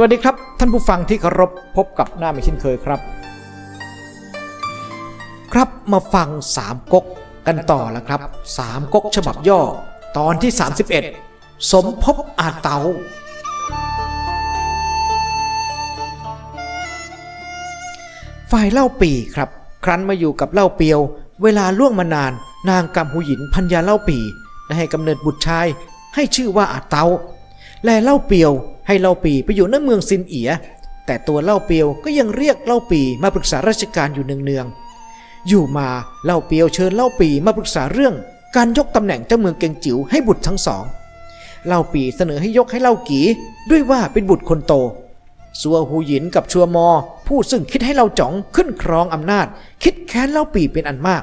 สวัสดีครับ ท่านผู้ฟังที่เคารพพบกับหน้าไม่เช่นเคยครับ ครับมาฟังสามก๊กกันต่อแล้วครับสามก๊กฉบับย่อ ตอนที่ 31 สมภพอาเตา ฝ่ายเล่าปีครับ ครั้นมาอยู่กับเล่าเปียว เวลาล่วงมานานนางกำหูหยินพัญญาเล่าปีได้ให้กำเนิดบุตรชายให้ชื่อว่าอาเตา และเล่าเปียว ให้เล่าปีไปอยู่ในเมืองซินเอีย แต่ตัวเล่าเปียวก็ยังเรียกเล่าปีมาปรึกษาราชการอยู่เนืองๆอยู่มาเล่าเปียวเชิญเล่าปีมาปรึกษาเรื่อง การยกตำแหน่งเจ้าเมืองเกงจิ๋วให้บุตรทั้งสองเล่าปีเสนอให้ยกให้เล่ากีด้วยว่าเป็นบุตรคนโตสัวหูหยินกับชัวมอ ผู้ซึ่งคิดให้เล่าจ๋องขึ้นครองอำนาจ คิดแค้นเล่าปีเป็นอันมาก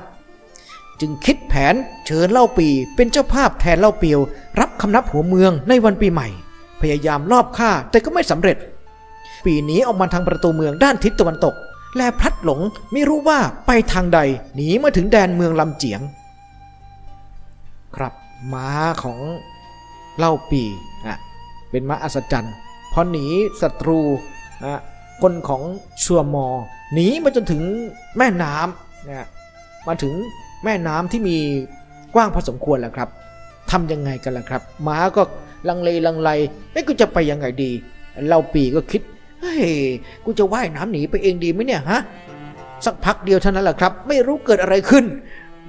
จึงคิดแผนเชิญเล่าปีเป็นเจ้าภาพแทนเล่าเปียว รับคำนับหัวเมืองในวันปีใหม่ พยายามลอบฆ่าแต่ก็ไม่สำเร็จ ปีนี้ออกมาทางประตูเมืองด้านทิศตะวันตก และพลัดหลงไม่รู้ว่าไปทางใดหนีมาถึงแดนเมืองลำเจียง ครับม้าของเล่าปีอะเป็นม้าอัศจรรย์พอหนีศัตรูอะคนของชัวมอหนีมาจนถึงแม่น้ำนะมาถึงแม่น้ำที่มีกว้างพอสมควรแล้วครับทำยังไงกันล่ะครับ ม้าก็ ลังเลลังไลเอ้กูจะไปยังไงดีเล่าปีก็คิดเฮ้ยกูจะว่ายน้ำหนีไปเองดีไหมเนี่ยฮะสักพักเดียวเท่านั้นแหละครับ ไม่รู้เกิดอะไรขึ้น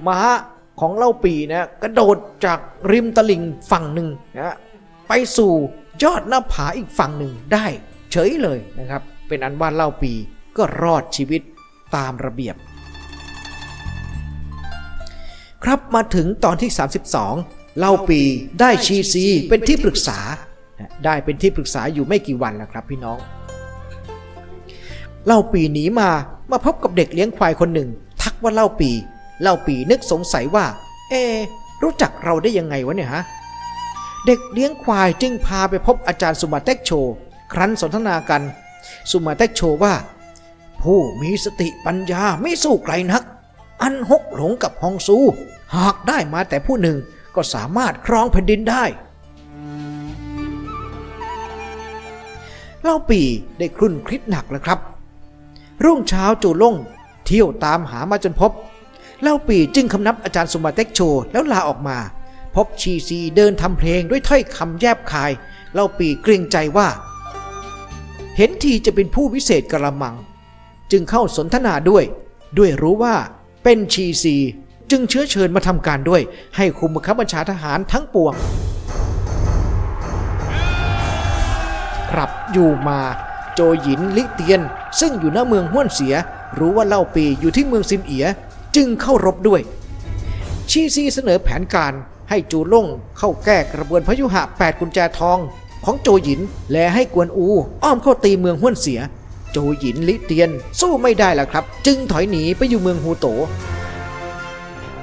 ม้าของเล่าปีนะกระโดดจากริมตลิ่งฝั่งหนึ่งนะไปสู่ยอดหน้าผาอีกฝั่งหนึ่งได้ เฉยเลยนะครับ เป็นอันว่าเล่าปีก็รอดชีวิตตามระเบียบ ครับมาถึงตอนที่ 32 เล่าปีได้ชีซีเป็นที่ปรึกษา ได้เป็นที่ปรึกษาอยู่ไม่กี่วันแล้วครับพี่น้อง เล่าปีหนีมามาพบกับเด็กเลี้ยงควายคนหนึ่ง ทักว่าเล่าปี เล่าปีนึกสงสัยว่า เอ รู้จักเราได้ยังไงวะเนี่ยฮะ เด็กเลี้ยงควายจึงพาไปพบอาจารย์สุมาเต็กโช ครั้นสนทนากัน สุมาเต็กโชว่า ผู้มีสติปัญญาไม่สู้ไกลนัก อันหกหลงกับฮองซู หากได้มาแต่ผู้หนึ่ง ก็สามารถครองแผ่นดินได้ เล่าปีได้ครุ่นคิดหนักแล้วครับ รุ่งเช้าจูล่งเที่ยวตามหามาจนพบ เล่าปีจึงคำนับอาจารย์สุมาเต็กโชแล้วลาออกมา พบชีซีเดินทำเพลงด้วยถ้อยคำแยบคาย เล่าปีเกรงใจว่า เห็นทีจะเป็นผู้วิเศษกระมัง จึงเข้าสนทนาด้วย ด้วยรู้ว่าเป็นชีซี จึงเชื้อเชิญมาทำการด้วย ให้คุมบังคับบัญชาทหารทั้งปวง ครับอยู่มาโจหยินลิเตียน ซึ่งอยู่หน้าเมืองห้วนเสีย รู้ว่าเล่าปีอยู่ที่เมืองซิมเอีย จึงเข้ารบด้วย ชีซีเสนอแผนการให้จูล่งเข้าแก้กระบวนพยุหะ 8 กุญแจทอง ของโจหยินและให้กวนอู อ้อมเข้าตีเมืองห้วนเสีย โจหยินลิเตียนสู้ไม่ได้ล้วครับ จึงถอยหนีไปอยู่เมืองฮูโต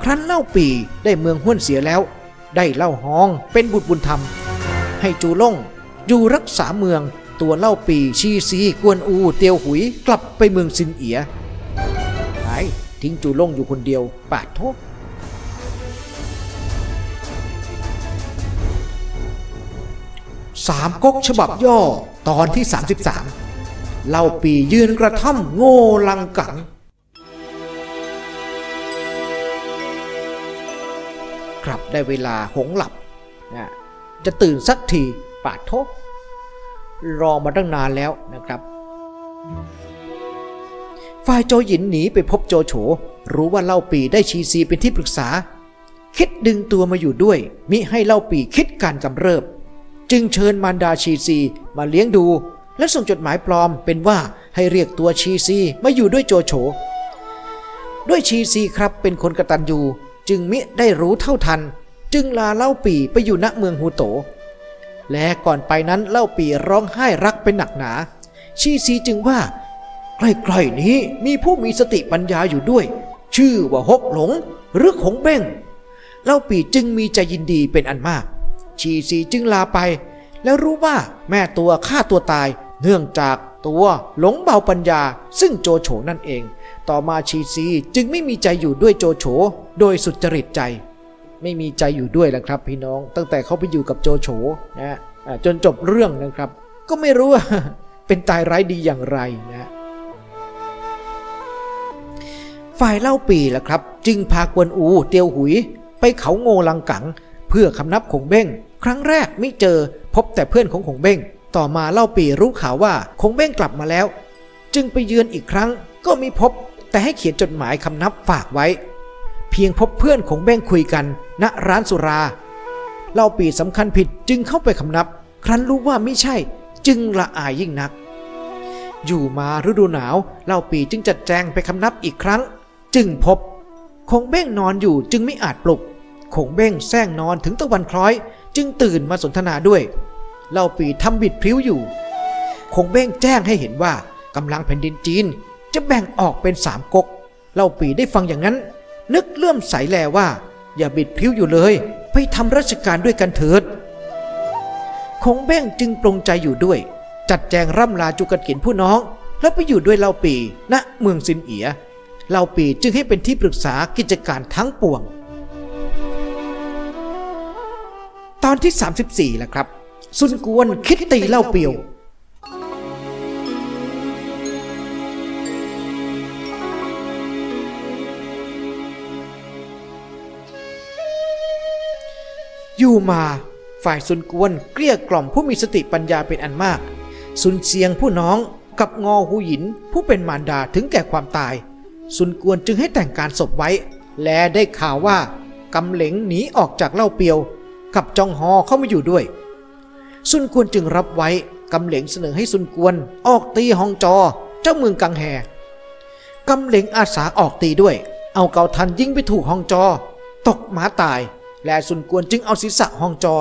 ครั้นเล่าปีได้เมืองห้วนเสียแล้ว ได้เล่าฮองเป็นบุตรบุญธรรม ให้จูล่งอยู่รักษาเมืองตัวเล่าปีชีซีกวนอูเตียวหุยกลับไปเมืองซินเอียหายทิ้งจูล่งอยู่คนเดียวปาดโทษสามก๊กฉบับย่อตอนที่ 33 เล่าปียืนกระท่อมโง่ลังกัง ครับได้เวลาหงหลับนะจะตื่นสักทีปาดโทษรอมาตั้งนานแล้วนะครับ ฝ่ายโจหยินหนีไปพบโจโฉรู้ว่าเล่าปีได้ชีซีเป็นที่ปรึกษา คิดดึงตัวมาอยู่ด้วย มิให้เล่าปีคิดการกำเริบ จึงเชิญมารดาชีซีมาเลี้ยงดู และส่งจดหมายปลอมเป็นว่าให้เรียกตัวชีซีมาอยู่ด้วยโจโฉด้วยชีซีครับเป็นคนกระตัญญู จึงมิได้รู้เท่าทัน จึงลาเล่าปีไปอยู่ณเมืองฮูโต และก่อนไปนั้นเล่าปีร้องไห้รักเป็นหนักหนา ชีซีจึงว่า ใกล้ๆนี้มีผู้มีสติปัญญาอยู่ด้วย ชื่อว่าฮกหลงหรือขงเบ้งเล่าปีจึงมีใจยินดีเป็นอันมาก ชีซีจึงลาไป แล้วรู้ว่าแม่ตัวฆ่าตัวตาย เนื่องจากตัวหลงเบาปัญญาซึ่งโจโฉนั่นเอง ต่อมาชีซีจึงไม่มีใจอยู่ด้วยโจโฉโดยสุจริตใจ ไม่มีใจอยู่ด้วยแล้วครับ พี่น้องตั้งแต่เขาไปอยู่กับโจโฉนะจนจบเรื่องนะครับ ก็ไม่รู้ว่าเป็นตายร้ายดีอย่างไรนะฝ่ายเล่าปีล่ะครับ จึงพากวนอูเตียวหุย ไปเขาโงลังกัง เพื่อคำนับขงเบ้ง ครั้งแรกไม่เจอพบแต่เพื่อนของขงเบ้ง ต่อมาเล่าปีรู้ข่าวว่าขงเบ้งกลับมาแล้ว จึงไปเยือนอีกครั้งก็มีพบ แต่ให้เขียนจดหมายคำนับฝากไว้ เพียงพบเพื่อนของเบ้งคุยกันณร้านสุราเล่าปีสำคัญผิดจึงเข้าไปคำนับ ครั้นรู้ว่าไม่ใช่จึงละอายยิ่งนัก อยู่มาฤดูหนาวเล่าปีจึงจัดแจงไปคำนับอีกครั้ง จึงพบคงเบ้งนอนอยู่จึงไม่อาจปลุกคงเบ้งแซงนอนถึงตะวันคล้อย จึงตื่นมาสนทนาด้วยเล่าปีทำบิดพริ้วอยู่คงเบ้งแจ้งให้เห็นว่ากำลังแผ่นดินจีน จะแบ่งออกเป็นสามก๊กเล่าปีได้ฟังอย่างนั้น นึกเลื่อมใสแลว่า อย่าบิดพิ้วอยู่เลย ไปทำราชการด้วยกันเถิด คงเบ้งจึงปรงใจอยู่ด้วย จัดแจงร่ำลาจุกกินผู้น้อง แล้วไปอยู่ด้วยเล่าปีณเมืองซินเอียเล่าปีจึงให้เป็นที่ปรึกษากิจการทั้งปวง ตอนที่ 34แหละครับ ซุนกวนคิดตีเล่าเปียว อยู่มา ฝ่ายซุนกวนเกลี้ยกล่อมผู้มีสติปัญญาเป็นอันมาก ซุนเซียงผู้น้องกับงอหูหยินผู้เป็นมารดาถึงแก่ความตาย ซุนกวนจึงให้แต่งการศพไว้ และได้ข่าวว่ากำเหลงหนีออกจากเล่าเปียว กับจองฮอเข้ามาอยู่ด้วย ซุนกวนจึงรับไว้กำเหลงเสนอให้ซุนกวนออกตีฮองจอ เจ้าเมืองกังแฮกำเหลงอาสาออกตีด้วย เอาเกาทันยิงไปถูกฮองจอ ตกหมาตาย และซุนกวนจึงเอาศีรษะฮองจอ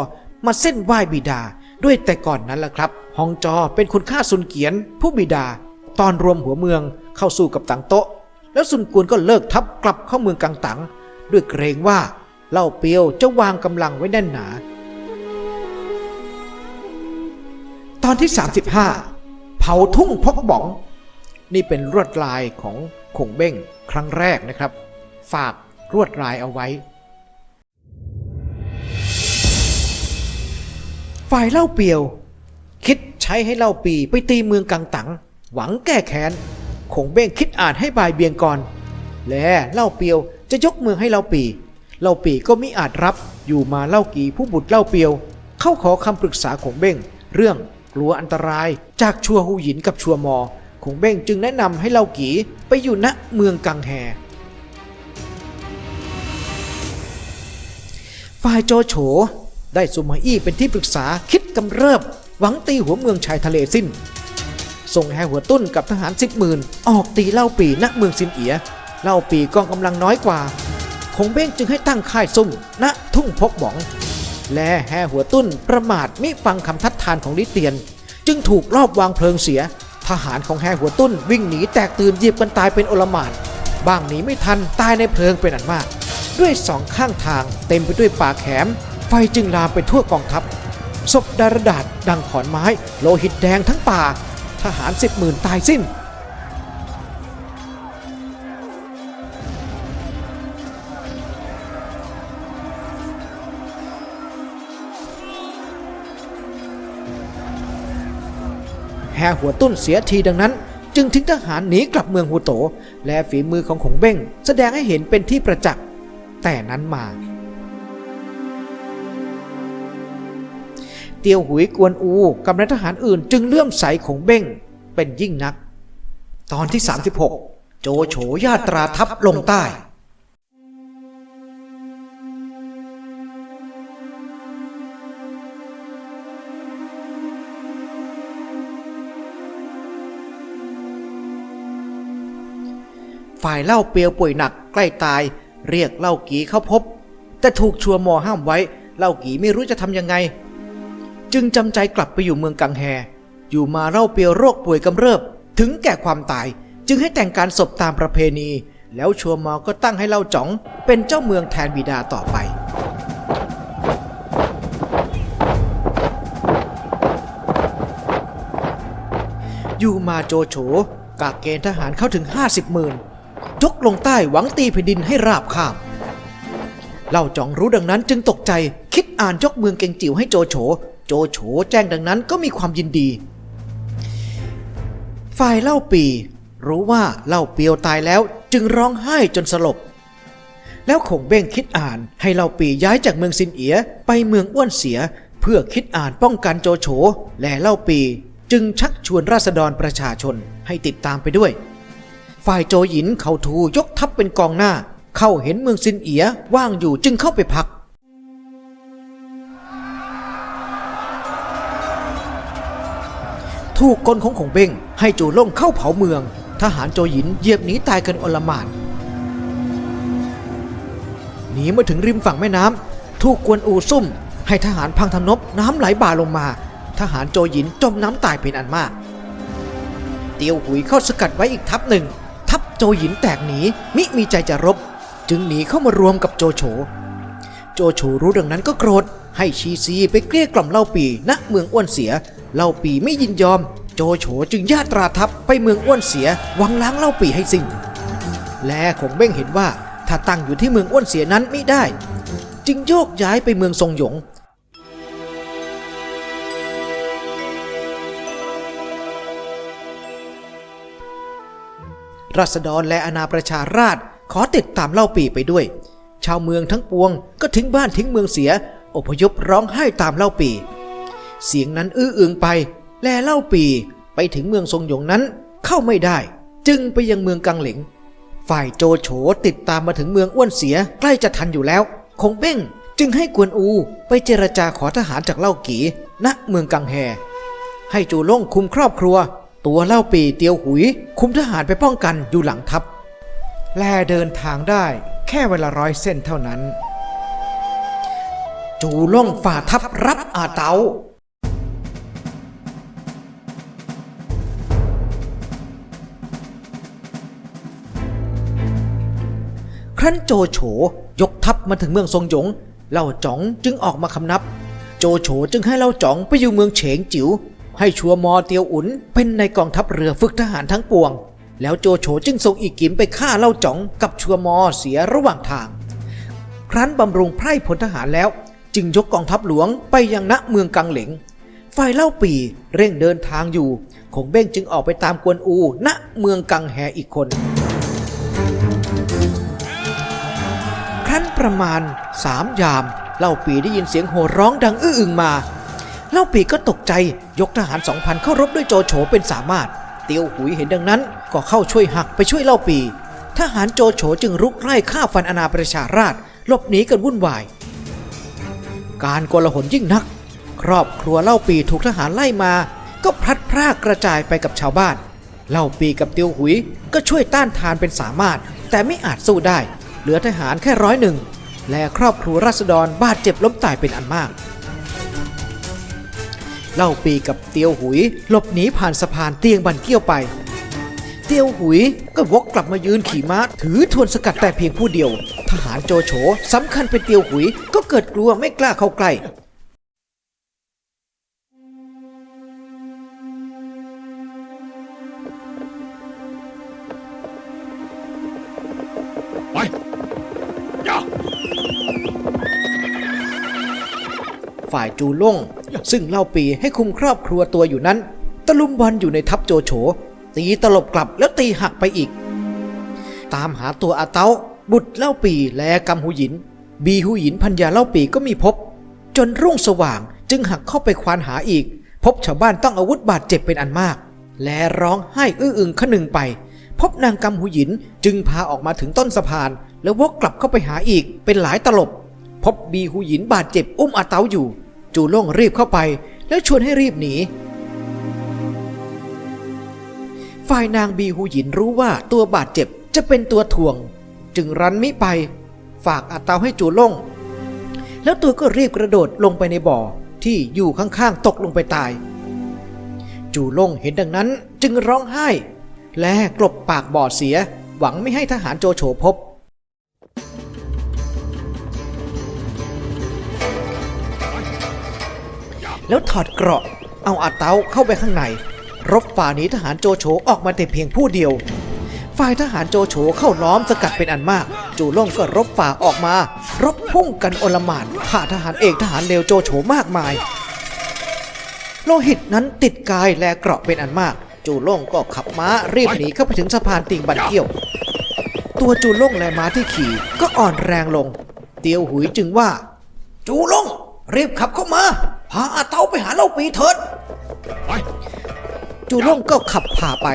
มาเส้นไหว้บิดา ด้วยแต่ก่อนนั้นล่ะครับฮองจอเป็นคนฆ่าซุนเกียน ผู้บิดา ตอนรวมหัวเมืองเข้าสู้กับตังโตะ แล้วซุนกวนก็เลิกทัพกลับเข้าเมืองกังตัง ด้วยเกรงว่าเล่าเปียวจะวางกำลังไว้แน่นหนา ตอนที่ 35 เผาทุ่งพกบ่อง นี่เป็นรวดลายของคงเบ้งครั้งแรกนะครับ ฝากรวดลายเอาไว้ ฝ่ายเล่าเปียว คิดใช้ให้เล่าปีไปตีเมืองกังตัง หวังแก้แค้นคงเบ้งคิดอ่านให้บายเบียงก่อน และเล่าเปียวจะยกเมืองให้เล่าปี เล่าปีก็มิอาจรับอยู่มาเล่ากีผู้บุตรเล่าเปียว เข้าขอคำปรึกษาคงเบ้งเรื่องกลัวอันตรายจากชัวหูหยินกับชัวมอคงเบ้งจึงแนะนำให้เล่ากีไปอยู่ณเมืองกังแฮฝ่ายโจโฉ ได้สุมาอี้เป็นที่ปรึกษาคิดกำเริบ หวังตีหัวเมืองชายทะเลสิ้น ส่งแฮหัวตุ้นกับทหารสิบหมื่นออกตีเล่าปีณเมืองซินเอีย เล่าปีกองกำลังน้อยกว่า คงเบ้งจึงให้ตั้งค่ายซุ่มณทุ่งพกบ่อง และแฮหัวตุ้นประมาทมิฟังคำทัดทานของลิเตียน จึงถูกลอบวางเพลิงเสีย ทหารของแฮหัวตุ้นวิ่งหนีแตกตื่นเหยียบกันตายเป็นโอลหมานบ้างหนีไม่ทันตายในเพลิงเป็นอันมาก ด้วยสองข้างทางเต็มไปด้วยป่าแขม ฟจึงลามไปทั่วกองทัพ ศพดารดาษดังขอนไม้ โลหิตแดงทั้งป่า ทหารสิบหมื่นตายสิ้น แห่หัวตุ้นเสียทีดังนั้น จึงทิ้งทหารหนีกลับเมืองฮูโต และฝีมือของขงเบ้ง แสดงให้เห็นเป็นที่ประจักษ์แต่นั้นมา เตียวหุยกวนอู กับนายทหารอื่น จึงเลื่อมใสของเบ้งเป็นยิ่งนัก ตอนที่ 36 โจโฉญาตราทัพลงใต้ฝ่ายเล่าเปียวป่วยหนักใกล้ตาย เรียกเล่ากีเข้าพบ แต่ถูกชัวมอห้ามไว้ เล่ากีไม่รู้จะทำยังไง จึงจำใจกลับไปอยู่เมืองกังแฮ อยู่มาเล่าเปียวโรคป่วยกำเริบ ถึงแก่ความตายจึงให้แต่งการศพตามประเพณี แล้วชัวมอก็ตั้งให้เล่าจ๋อง เป็นเจ้าเมืองแทนบิดาต่อไป อยู่มาโจโฉกากเกณฑ์ทหารเข้าถึง 50 หมื่นยกลงใต้หวังตีแผ่นดินให้ราบคาบเล่าจองรู้ดังนั้นจึงตกใจคิดอ่านยกเมืองเกงจิ๋วให้โจโฉ โจโฉแจ้งดังนั้นก็มีความยินดี ฝ่ายเล่าปี รู้ว่าเล่าเปียวตายแล้วจึงร้องไห้จนสลบ แล้วคงเบ้งคิดอ่านให้เล่าปีย้ายจากเมืองซินเอียไปเมืองอ้วนเสีย เพื่อคิดอ่านป้องกันโจโฉและเล่าปีจึงชักชวนราษฎรประชาชนให้ติดตามไปด้วย ฝ่ายโจหยินเขาทูยกทัพเป็นกองหน้า เข้าเห็นเมืองซินเอียว่างอยู่จึงเข้าไปพัก ถูกกลของของเบ้งให้จูล่งเข้าเผาเมือง ทหารโจหยินเหยียบหนีตายกันอลหม่านหนีมาถึงริมฝั่งแม่น้ำถูกกวนอูซุ่ม ให้ทหารพังทำนบน้ำไหลบ่าลงมา ทหารโจหยินจมน้ำตายเป็นอันมาก เตียวหุยเข้าสกัดไว้อีกทัพหนึ่ง ทัพโจหยินแตกหนีมิมีใจจะรบ จึงหนีเข้ามารวมกับโจโฉโจโฉรู้ดังนั้นก็โกรธ ให้ชีซีไปเกลี้ยกล่อมเล่าปีณเมืองอ้วนเสีย เล่าปีไม่ยินยอม โจโฉจึงญาตราทัพไปเมืองอ้วนเสียหวังล้างเล่าปีให้สิ้นและคงเบ้งเห็นว่าถ้าตั้งอยู่ที่เมืองอ้วนเสียนั้นไม่ได้ จึงโยกย้ายไปเมืองทรงหยงราษฎรและอาณาประชาราษฎรขอติดตามเล่าปีไปด้วย ชาวเมืองทั้งปวงก็ทิ้งบ้านทิ้งเมืองเสีย อพยพร้องไห้ตามเล่าปี เสียงนั้นอื้ออึงไป แลเล่าปีไปถึงเมืองทรงหยงนั้นเข้าไม่ได้ จึงไปยังเมืองกังเหลงฝ่ายโจโฉติดตามมาถึงเมืองอ้วนเสียใกล้จะทันอยู่แล้ว คงเบ้งจึงให้กวนอูไปเจรจาขอทหารจากเล่ากีณเมืองกังแฮ ให้จูล่งคุมครอบครัว ตัวเล่าปีเตียวหุย คุมทหารไปป้องกันอยู่หลังทัพ แลเดินทางได้แค่เวลาร้อยเส้นเท่านั้น จูล่งฝ่าทัพรับอาเตา รั้นโจโฉยกทัพมาถึงเมืองทรงหยงเล่าจ๋องจึงออกมาคำนับ โจโฉจึงให้เล่าจ๋องไปอยู่เมืองเฉงจิ๋วให้ชัวมอเตียวอุนเป็นในกองทัพเรือฝึกทหารทั้งปวง แล้วโจโฉจึงส่งอีกิมไปฆ่าเล่าจ๋องกับชัวมอเสียระหว่างทาง ครั้นบำรุงไพร่พลทหารแล้ว จึงยกกองทัพหลวงไปยังณเมืองกังเหลงฝ่ายเล่าปีเร่งเดินทางอยู่คงเบ้งจึงออกไปตามกวนอู ณเมืองกังแฮอีกคน รั้นประมาณสามยามเล่าปีได้ยินเสียงโห่ร้องดังอื้ออึงมา เล่าปีก็ตกใจยกทหารสองพันเข้ารบด้วยโจโฉเป็นสามารถ เตียวหุยเห็นดังนั้น ก็เข้าช่วยหักไปช่วยเล่าปี ทหารโจโฉจึงรุกไล่ฆ่าฟันอาณาประชาราษฎรหลบหนีกันวุ่นวาย การโกลาหลยิ่งนัก ครอบครัวเล่าปีถูกทหารไล่มา ก็พลัดพรากกระจายไปกับชาวบ้าน เล่าปีกับเตียวหุยก็ช่วยต้านทานเป็นสามารถ แต่ไม่อาจสู้ได้ เหลือทหารแค่ร้อยหนึ่งและครอบครัวราษฎรบาดเจ็บล้มตายเป็นอันมาก เล่าปีกับเตียวหุยหลบหนีผ่านสะพานเตียงบันเกี้ยวไป เตียวหุยก็วกกลับมายืนขี่ม้าถือทวนสกัดแต่เพียงผู้เดียว ทหารโจโฉสำคัญเป็นเตียวหุยก็เกิดกลัวไม่กล้าเข้าใกล้ ฝ่ายจูล่ง ซึ่งเล่าปีให้คุมครอบครัวตัวอยู่นั้น ตะลุมบอลอยู่ในทัพโจโฉตีตลบกลับแล้วตีหักไปอีก ตามหาตัวอาเตาบุตรเล่าปีและกำหูหยิน บีหูหยินพัญญาเล่าปีก็มีพบ จนรุ่งสว่างจึงหักเข้าไปควานหาอีก พบชาวบ้านต้องอาวุธบาดเจ็บเป็นอันมาก และร้องไห้อื้ออึงขนึงไป พบนางกำหูหยินจึงพาออกมาถึงต้นสะพาน แล้ววกกลับเข้าไปหาอีกเป็นหลายตลบ พบบีหูหยินบาดเจ็บอุ้มอาเตาอยู่ จูล่งรีบเข้าไป แล้วชวนให้รีบหนี ฝ่ายนางบีหูหยินรู้ว่าตัวบาดเจ็บจะเป็นตัวถ่วง จึงรั้นมิไป ฝากอาเตาให้จูล่ง แล้วตัวก็รีบกระโดดลงไปในบ่อที่อยู่ข้างๆตกลงไปตาย จูล่งเห็นดังนั้นจึงร้องไห้ และกลบปากบ่อเสียหวังไม่ให้ทหารโจโฉพบ แล้วถอดเกราะ เอาอาเตาเข้าไปข้างใน รบฝ่าหนีทหารโจโฉออกมาแต่เพียงผู้เดียว ฝ่ายทหารโจโฉเข้าล้อมสกัดเป็นอันมาก จูล่งก็รบฝ่าออกมา รบพุ่งกันโอลมานฆ่าทหารเอกทหารเลวโจโฉมากมาย โลหิตนั้นติดกายและเกราะเป็นอันมาก จูโล่งก็ขับม้ารีบหนีเข้าไปถึงสะพานติงบันเกี้ยว ตัวจูโล่งและม้าที่ขี่ก็อ่อนแรงลง เตียวหุยจึงว่า จูโล่งรีบขับเข้ามาพาอา เตาไปหาเล่าปีเถิดไปจูโล่งก็ขับผ่าไป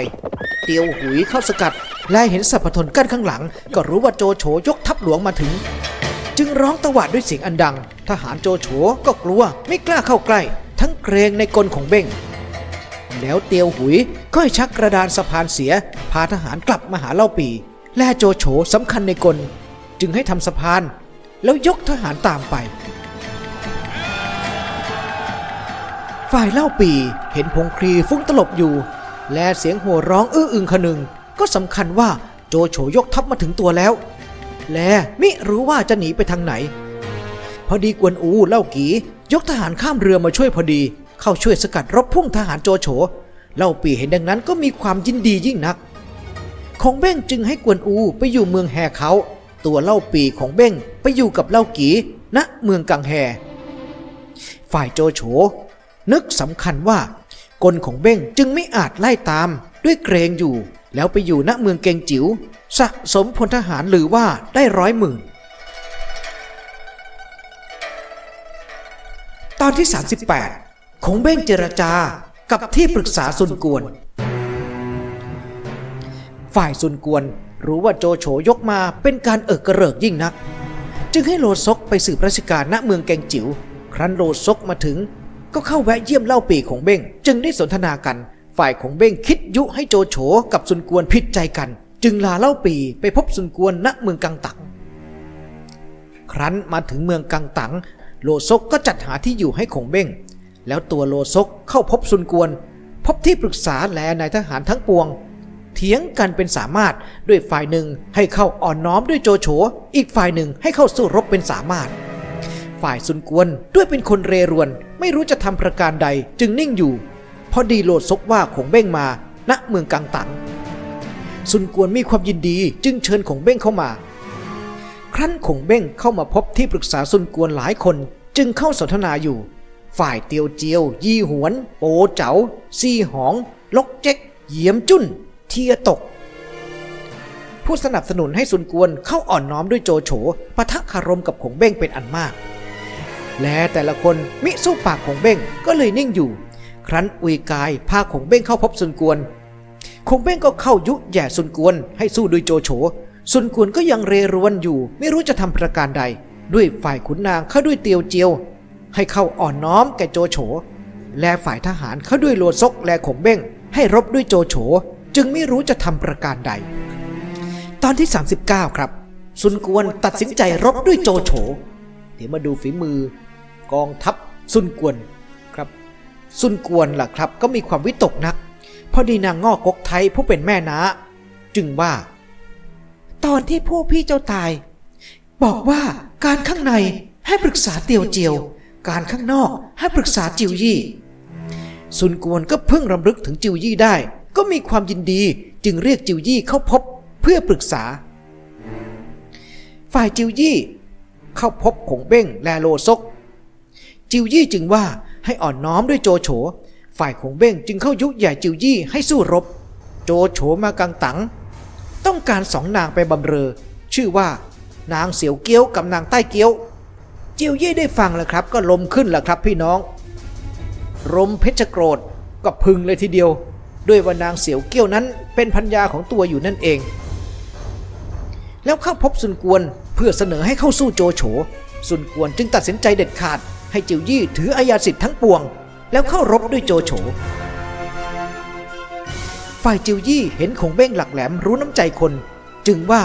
เตียวหุยเข้าสกัด และเห็นสัพพทนกั้นข้างหลัง ก็รู้ว่าโจโฉยกทัพหลวงมาถึง จึงร้องตวาดด้วยเสียงอันดัง ทหารโจโฉก็กลัวไม่กล้าเข้าใกล้ ทั้งเกรงในกลของเบ้งแล้วเตียวหุยก็ให้ชักกระดานสะพานเสีย พาทหารกลับมาหาเล่าปี และโจโฉสำคัญในกล จึงให้ทำสะพาน แล้วยกทหารตามไป ฝ่ายเล่าปีเห็นพงครีฟุ้งตลบอยู่ และเสียงโห่ร้องอื้ออึงขนึง ก็สำคัญว่าโจโฉยกทัพมาถึงตัวแล้ว และมิรู้ว่าจะหนีไปทางไหน พอดีกวนอูเล่ากียกทหารข้ามเรือมาช่วยพอดี เข้าช่วยสกัดรบพุ่งทหารโจโฉเล่าปีเห็นดังนั้นก็มีความยินดียิ่งนัก ของเบ้งจึงให้กวนอูไปอยู่เมืองแฮเขาตัวเล่าปีของเบ้งไปอยู่กับเล่ากีณเมืองกังแฮฝ่ายโจโฉ นึกสำคัญว่ากลของเบ้งจึงไม่อาจไล่ตามด้วยเกรงอยู่ แล้วไปอยู่ณเมืองเกงจิ๋วสะสมพลทหารหรือว่าได้ร้อยหมื่น ตอนที่ 38 ของเบ้งเจรจากับที่ปรึกษาซุนกวน ฝ่ายซุนกวนรู้ว่าโจโฉยกมาเป็นการเอิกกระเริกยิ่งนัก จึงให้โลซกไปสืบราชการณเมืองแกงจิ๋วครั้นโลซกมาถึง ก็เข้าแวะเยี่ยมเล่าปีของเบ้งจึงได้สนทนากัน ฝ่ายของเบ้งคิดยุให้โจโฉกับซุนกวนผิดใจกัน จึงลาเล่าปีไปพบซุนกวนณเมืองกังตังครั้นมาถึงเมืองกังตังโลซกก็จัดหาที่อยู่ให้ของเบ้งแล้วตัวโลซกเข้าพบซุนกวน พบที่ปรึกษาและนายทหารทั้งปวง เถียงกันเป็นสามารถด้วยฝ่ายหนึ่งให้เข้าอ่อนน้อมด้วยโจโฉอีกฝ่ายหนึ่งให้เข้าสู้รบเป็นสามารถ ฝ่ายซุนกวนด้วยเป็นคนเรรวน ไม่รู้จะทำประการใดจึงนิ่งอยู่ พอดีโหลดซกว่าของเบ้งมา ณเมืองกังตังซุนกวนมีความยินดีจึงเชิญของเบ้งเข้ามา ครั้นของเบ้งเข้ามาพบที่ปรึกษาซุนกวนหลายคนจึงเข้าสนทนาอยู่ ฝ่ายเตียวเจียว ยี่หวน โปเจ๋า ซีหอง ลกเจ๊กเยียมจุ้น เทียตก ผู้สนับสนุนให้ซุนกวนเข้าอ่อนน้อมด้วยโจโฉปะทะคารมกับขงเบ้งเป็นอันมาก และแต่ละคนมิสู้ปากของเบ้งก็เลยนิ่งอยู่ ครั้นอุยกายพาของเบ้งเข้าพบซุนกวนคงเบ้งก็เข้ายุแย่ซุนกวน ให้สู้ด้วยโจโฉซุนกวนก็ยังเรรวนอยู่ ไม่รู้จะทำประการใด ด้วยฝ่ายขุนนางเข้าด้วยเตียวเจียว ให้เข้าอ่อนน้อมแก่โจโฉและฝ่ายทหารเข้าด้วยโลซกและขงเบ้ง ให้รบด้วยโจโฉจึงไม่รู้จะทำประการใด ตอนที่ 39 ครับซุนกวนตัดสินใจรบด้วยโจโฉ เดี๋ยวมาดูฝีมือ กองทัพซุนกวนครับซุนกวนล่ะครับ ก็มีความวิตกนัก พอดีนางงอกกไทยผู้เป็นแม่นาจึงว่า ตอนที่ผู้พี่เจ้าตาย บอกว่าการข้างในให้ปรึกษาเตียวเจียว การข้างนอกให้ปรึกษาจิวยี่ซุนกวนก็เพิ่งรำลึกถึงจิวยี่ได้ ก็มีความยินดีจึงเรียกจิวยี่เข้าพบเพื่อปรึกษา ฝ่ายจิวยี่ เข้าพบขงเบ้งและโลซก จิวยี่จึงว่าให้อ่อนน้อมด้วยโจโฉ ฝ่ายขงเบ้งจึงเข้ายุใหญ่จิวยี่ให้สู้รบ โจโฉมากังตัง ต้องการสองนางไปบำเรอ ชื่อว่า นางเสียวเกี้ยวกับนางใต้เกี้ยว จิวยี่ได้ฟังแล้วครับ ก็ลมขึ้นแล้วครับพี่น้องรมเพชรโกรธก็พึงเลยทีเดียว ด้วยว่านางเสียวเกี้ยวนั้นเป็นพัญญาของตัวอยู่นั่นเอง แล้วเข้าพบซุนกวนเพื่อเสนอให้เข้าสู้โจโฉซุนกวนจึงตัดสินใจเด็ดขาด ให้จิวยี่ถืออาญาสิทธิ์ทั้งปวง แล้วเข้ารบด้วยโจโฉ ฝ่ายจิวยี่เห็นคงเบ้งหลักแหลมรู้น้ำใจคน จึงว่า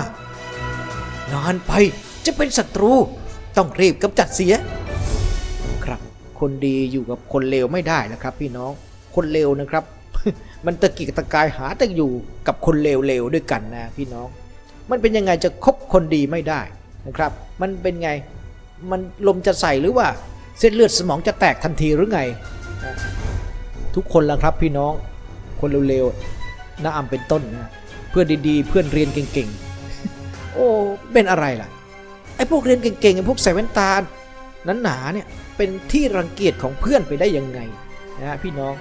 นานไปจะเป็นศัตรู ต้องรีบกำจัดเสีย ครับ คนดีอยู่กับคนเลวไม่ได้นะครับ พี่น้องคนเลวนะครับ มันตะกิกตะกายหาแต่อยู่กับคนเลวๆด้วยกันนะพี่น้อง มันเป็นยังไงจะคบคนดีไม่ได้นะครับ มันเป็นไง มันลมจะใส่หรือว่า เส้นเลือดสมองจะแตกทันทีหรือไง ทุกคนละครับพี่น้องคนเร็วๆน้าอำเป็นต้นนะเพื่อนดีๆ เพื่อนเรียนเก่งๆ โอ้เป็นอะไรล่ะไอ้พวกเรียนเก่งๆไอ้พวกใส่แว่นตานั้นหนาๆเนี่ยเป็นที่รังเกียจของเพื่อนไปได้ยังไงนะพี่น้อง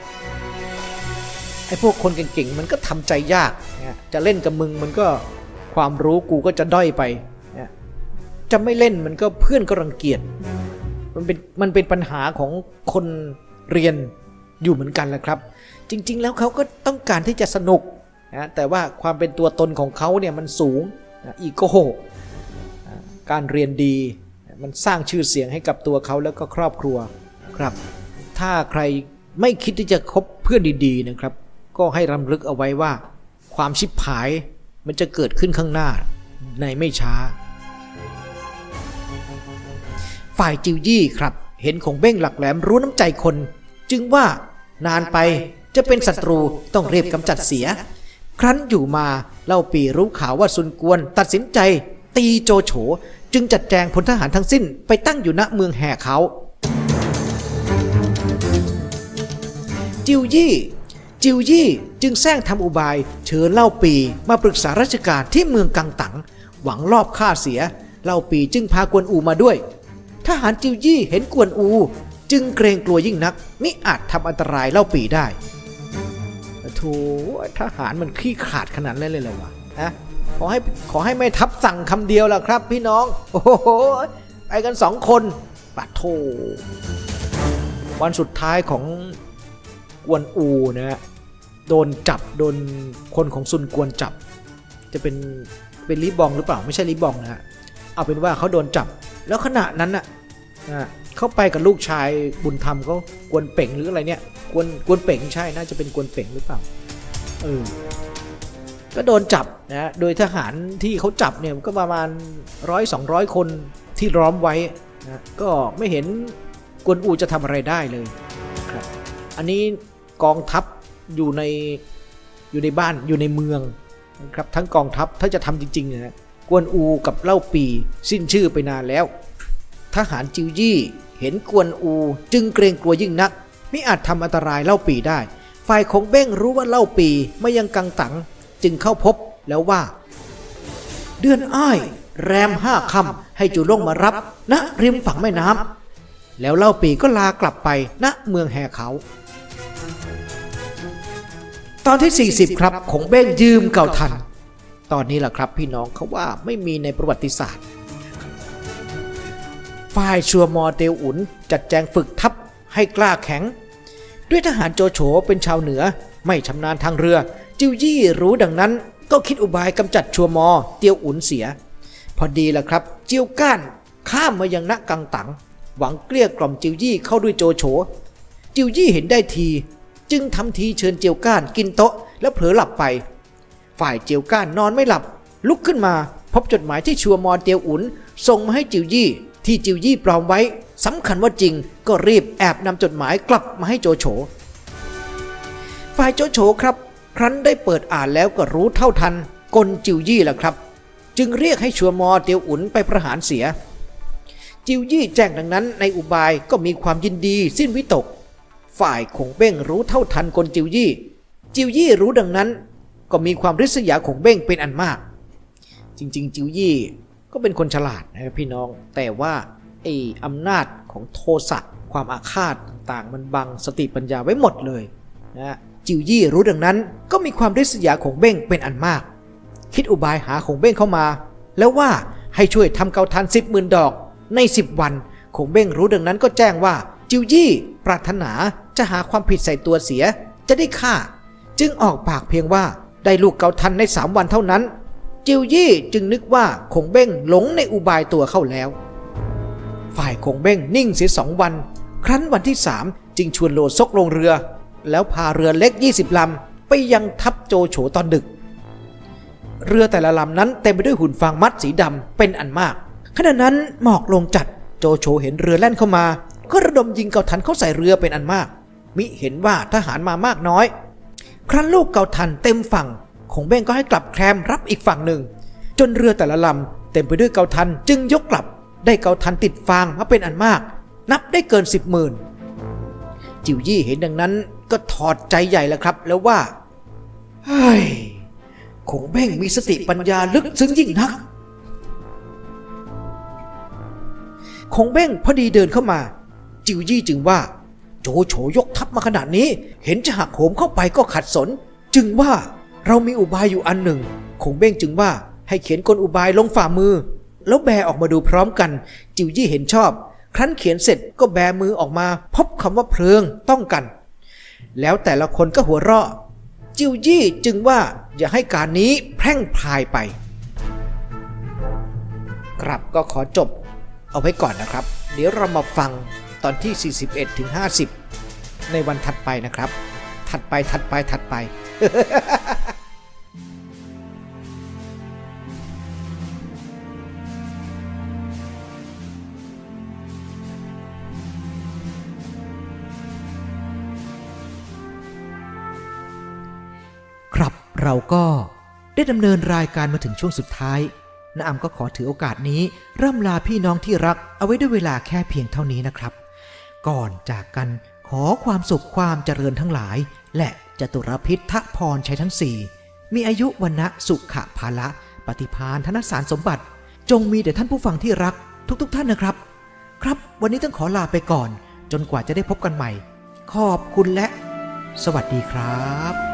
ไอ้พวกคนเก่งๆมันก็ทำใจยากนี่ยจะเล่นกับมึงมันก็ความรู้กูก็จะด้อยไปนี่ยจะไม่เล่นมันก็เพื่อนก็รังเกียจ มันเป็นมันเป็นปัญหาของคนเรียนอยู่เหมือนกันแหละครับ จริง ๆ แล้วเขาก็ต้องการที่จะสนุกนะแต่ว่าความเป็นตัวตนของเขาเนี่ยมันสูงนะอีโก้การเรียนดีมันสร้างชื่อเสียงให้กับตัวเขาแล้วก็ครอบครัวครับ ถ้าใครไม่คิดที่จะคบเพื่อนดีๆนะครับ ก็ให้รำลึกเอาไว้ว่า ความชิบหายมันจะเกิดขึ้นข้างหน้าในไม่ช้า ฝ่ายจิวยี่ครับ เห็นของเบ้งหลักแหลมรู้น้ำใจคน จึงว่านานไปจะเป็นศัตรูต้องเรียบกำจัดเสีย ครั้นอยู่มาเล่าปีรู้ข่าวว่าซุนกวน ตัดสินใจ ตีโจโฉจึงจัดแจงพลทหารทั้งสิ้นไปตั้งอยู่ณเมืองแห่เขา จิวยี่จิวยี่จึงแซงทำอุบายเชิญเล่าปีมาปรึกษาราชการที่เมืองกังตัง หวังลอบฆ่าเสีย เล่าปีจึงพากวนอูมาด้วย ทหารจิวยี่เห็นกวนอู จึงเกรงกลัวยิ่งนัก มิอาจทำอันตรายเล่าปีได้โธ่ทหารมันขี้ขาดขนาดนั้นเลยเหรอวะนะขอให้ขอให้ไม่ทับสั่งคำเดียวล่ะครับ พี่น้อง โอ้โหไปกันสองคนปัดโทวันสุดท้ายของกวนอูนะฮะโดนจับโดนคนของซุนกวนจับ จะเป็นเป็นลีบองหรือเปล่าไม่ใช่ลีบองนะฮะเอาเป็นว่าเขาโดนจับ แล้วขณะนั้นน่ะเข้าไปกับลูกชายบุญธรรมเขากวนเป่งหรืออะไรเนี่ยกวนกวนเป่งใช่น่าจะเป็นกวนเป่งหรือเปล่าเออก็โดนจับนะโดยทหารที่เขาจับเนี่ยก็ประมาณร้อยสองร้อยคนที่ล้อมไว้นะก็ไม่เห็นกวนอูจะทำอะไรได้เลยอันนี้กองทัพอยู่ในอยู่ในบ้านอยู่ในเมืองนะครับทั้งกองทัพถ้าจะทำจริงๆนะ กวนอูกับเล่าปีสิ้นชื่อไปนานแล้ว ทหารจิวยี่เห็นกวนอูจึงเกรงกลัวยิ่งนักไม่อาจทำอันตรายเล่าปีได้ ฝ่ายของเบ้งรู้ว่าเล่าปีไม่ยังกังตังจึงเข้าพบแล้วว่า เดือนอ้ายแรมห้าคำให้จูล่งมารับณริมฝั่งแม่น้ำแล้วเล่าปีก็ลากลับไปณเมืองแห่เขา ตอนที่ 40 ครับของเบ้งยืมเก่าทัน ตอนนี้แหละครับพี่น้องเขาว่าไม่มีในประวัติศาสตร์ ฝ่ายชัวมอเตลอุนจัดแจงฝึกทัพให้กล้าแข็ง ด้วยทหารโจโฉเป็นชาวเหนือ ไม่ชำนาญทางเรือ จิวยี่รู้ดังนั้นก็คิดอุบายกำจัดชัวมอเตียวอุนเสีย พอดีแหละครับจิวก้านข้ามมายังนักกังตังหวังเกลี้ยกล่อมจิวยี่เข้าด้วยโจโฉจิวยี่เห็นได้ที จึงทำทีเชิญเจียวก้านกินโต๊ะ แล้วเผลอหลับไป ฝ่ายเจียวก้านนอนไม่หลับ ลุกขึ้นมา พบจดหมายที่ชัวมอนเตียวอุนส่งมาให้จิวยี่ ที่จิวยี่ปลอมไว้สำคัญว่าจริง ก็รีบแอบนำจดหมายกลับมาให้โจโฉฝ่ายโจโฉครับ ครั้นได้เปิดอ่านแล้วก็รู้เท่าทันกลจิวยี่แหละครับ จึงเรียกให้ชัวมอเตียวอุนไปประหารเสีย จิวยี่แจ้งดังนั้นในอุบายก็มีความยินดีสิ้นวิตก ฝ่ายขงเบ้งรู้เท่าทันกลจิวยี่ จิวยี่รู้ดังนั้น ก็มีความริษยาของเบ้งเป็นอันมาก จริง ๆ จิวยี่ก็เป็นคนฉลาดนะครับพี่น้อง แต่ว่าไอ้อำนาจของโทสะความอาฆาตต่างๆ มันบังสติปัญญาไว้หมดเลยนะจิวยี่รู้ดังนั้นก็มีความริษยาของเบ้งเป็นอันมาก คิดอุบายหาของเบ้งเข้ามา แล้วว่าให้ช่วยทำเกาทันสิบหมื่นดอกใน10วันคงเบ้งรู้ดังนั้นก็แจ้งว่า จิวยี่ปรารถนาจะหาความผิดใส่ตัวเสียจะได้ฆ่า จึงออกปากเพียงว่า ได้ลูกเกาทันใน3วันเท่านั้น จิวยี่จึงนึกว่าคงเบ้งหลงในอุบายตัวเข้าแล้ว ฝ่ายคงเบ้งนิ่งเสียสองวัน ครั้นวันที่สามจึงชวนโลซกลงเรือ แล้วพาเรือเล็ก 20ลำไปยังทัพโจโฉตอนดึก เรือแต่ละลำนั้นเต็มไปด้วยหุ่นฟางมัดสีดำเป็นอันมากขณะนั้นหมอกลงจัดโจโฉเห็นเรือแล่นเข้ามา ก็ระดมยิงเกาทันเข้าใส่เรือเป็นอันมาก มิเห็นว่าทหารมามากน้อย ครั้นลูกเกาทันเต็มฝั่งคงเบ้งก็ให้กลับแคลมรับอีกฝั่งหนึ่ง จนเรือแต่ละลำเต็มไปด้วยเกาทันจึงยกกลับ ได้เกาทันติดฟางมาเป็นอันมาก นับได้เกินสิบหมื่นจิวยี่เห็นดังนั้นก็ถอดใจใหญ่แล้วครับ แล้วว่าเฮ้ยคงเบ้งมีสติปัญญาลึกซึ้งยิ่งนักคงเบ้งพอดีเดินเข้ามา จิวยี่จึงว่า โจโฉยก มาขนาดนี้ เห็นจะหักโหมเข้าไปก็ขัดสน จึงว่าเรามีอุบายอยู่อันหนึ่ง คงเบ้งจึงว่าให้เขียนกลอุบายลงฝ่ามือ แล้วแบออกมาดูพร้อมกัน จิวยี่เห็นชอบ ครั้นเขียนเสร็จก็แบมือออกมา พบคำว่าเพลิงต้องกัน แล้วแต่ละคนก็หัวเราะ จิวยี่จึงว่าอย่าให้การนี้แพร่งพายไป ครับก็ขอจบเอาไว้ก่อนนะครับ เดี๋ยวเรามาฟังตอนที่ 41ถึง50 ในวันถัดไปนะครับ ถัดไปถัดไปถัดไป ครับเราก็ได้ดำเนินรายการมาถึงช่วงสุดท้ายน้าอำก็ขอถือโอกาสนี้ ร่ำลาพี่น้องที่รักเอาไว้ด้วยเวลาแค่เพียงเท่านี้นะครับ ก่อนจากกัน ขอความสุขความเจริญทั้งหลาย และจตุรพิษทะพรชัยทั้งสี่มีอายุวันนะสุขะภาละปฏิพานธนสารสมบัติ จงมีแต่ท่านผู้ฟังที่รัก ทุกๆทท่านนะครับ ครับ วันนี้ต้องขอลาไปก่อน จนกว่าจะได้พบกันใหม่ ขอบคุณและ สวัสดีครับ